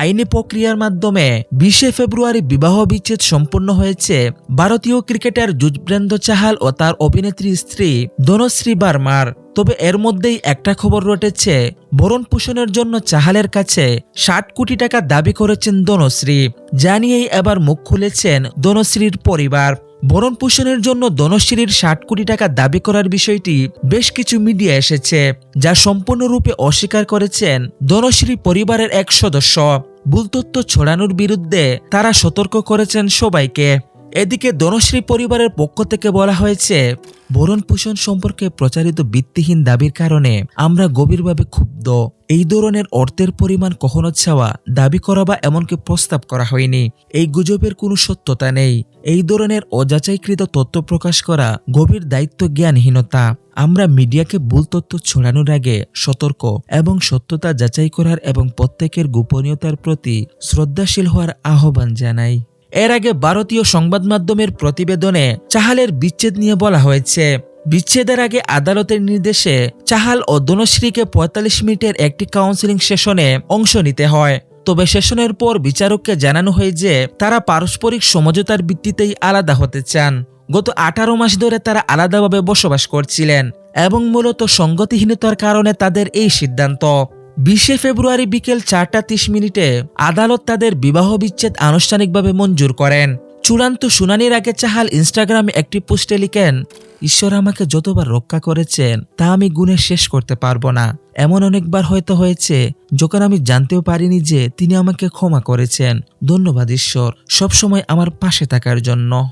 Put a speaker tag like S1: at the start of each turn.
S1: আইনি প্রক্রিয়ার মাধ্যমে বিশে ফেব্রুয়ারি বিবাহ বিচ্ছেদ সম্পন্ন হয়েছে। ভারতীয় ক্রিকেটার যুজবেন্দ্র চাহাল ও তার অভিনেত্রী স্ত্রী ধনশ্রী বার্মার। তবে এর মধ্যেই একটা খবর রটেছে, ভরণ পোষণের জন্য চাহালের কাছে ষাট কোটি টাকা দাবি করেছেন ধনশ্রী। জানিয়েই এবার মুখ খুলেছেন ধনশ্রীর পরিবার। ভরণ পোষণের জন্য ধনশ্রীর ষাট কোটি টাকা দাবি করার বিষয়টি বেশ কিছু মিডিয়া এসেছে, যা সম্পূর্ণরূপে অস্বীকার করেছেন ধনশ্রী পরিবারের এক সদস্য। ভুল তথ্য ছড়ানোর বিরুদ্ধে তারা সতর্ক করেছেন সবাইকে। এদিকে ধনশ্রী পরিবারের পক্ষ থেকে বলা হয়েছে ভরণ পোষণ সম্পর্কে প্রচারিত ভিত্তিহীন দাবির কারণে আমরা গভীরভাবে ক্ষুব্ধ। এই ধরনের অর্থের পরিমাণ কখনো চাওয়া দাবি করা বা এমনকি প্রস্তাব করা হয়নি। এই গুজবের কোনো সত্যতা নেই। এই ধরনের অযাচাইকৃত তথ্য প্রকাশ করা গভীর দায়িত্ব জ্ঞানহীনতা আমরা মিডিয়াকে ভুল তথ্য ছড়ানোর আগে সতর্ক এবং সত্যতা যাচাই করার এবং প্রত্যেকের গোপনীয়তার প্রতি শ্রদ্ধাশীল হওয়ার আহ্বান জানাই। এর আগে ভারতীয় সংবাদ মাধ্যমের প্রতিবেদনে চাহালের বিচ্ছেদ নিয়ে বলা হয়েছে। বিচ্ছেদের আগে আদালতের নির্দেশে চাহাল ও দনশ্রীকে পঁয়তাল্লিশ মিনিটের একটি কাউন্সিলিং সেশনে অংশ নিতে হয়। তবে সেশনের পর বিচারককে জানানো হয় যে তারা পারস্পরিক সমঝোতার ভিত্তিতেই আলাদা হতে চান। গত আঠারো মাস ধরে তারা আলাদাভাবে বসবাস করছিলেন এবং মূলত সঙ্গতিহীনতার কারণে তাদের এই সিদ্ধান্ত। বিশে ফেব্রুয়ারি বিকেল চারটা তিরিশ মিনিটে আদালত তাদের বিবাহ বিচ্ছেদ আনুষ্ঠানিকভাবে মঞ্জুর করেন। চূড়ান্ত শুনানির আগে চাহাল ইনস্টাগ্রামে একটি পোস্টে লিখেন, ঈশ্বর আমাকে যতবার রক্ষা করেছেন, তা আমি গুণে শেষ করতে পারব না। এমন অনেকবার হয়তো হয়েছে, যখন আমি জানতেও পারিনি যে তিনি আমাকে ক্ষমা করেছেন। ধন্যবাদ, ঈশ্বর। সবসময় আমার পাশে থাকার জন্য।